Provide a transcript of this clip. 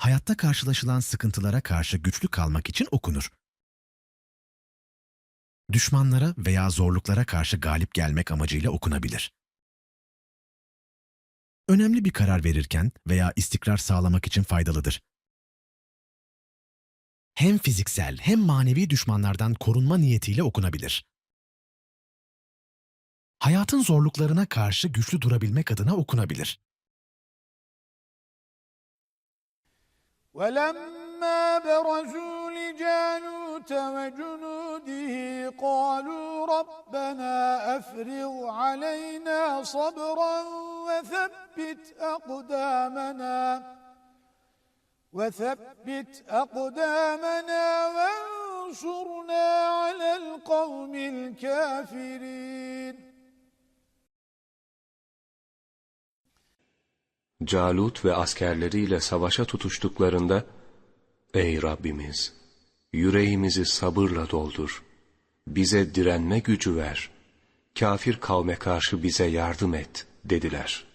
hayatta karşılaşılan sıkıntılara karşı güçlü kalmak için okunur. Düşmanlara veya zorluklara karşı galip gelmek amacıyla okunabilir. Önemli bir karar verirken veya istikrar sağlamak için faydalıdır. Hem fiziksel hem manevi düşmanlardan korunma niyetiyle okunabilir. Hayatın zorluklarına karşı güçlü durabilmek adına okunabilir. ولما برزوا لجالوت وجنوده قالوا ربنا أفرغ علينا صبرا وثبت أقدامنا وثبت أقدامنا وانصرنا على القوم الكافرين. Calut ve askerleriyle savaşa tutuştuklarında, Ey Rabbimiz! Yüreğimizi sabırla doldur. Bize direnme gücü ver. Kafir kavme karşı bize yardım et, dediler.''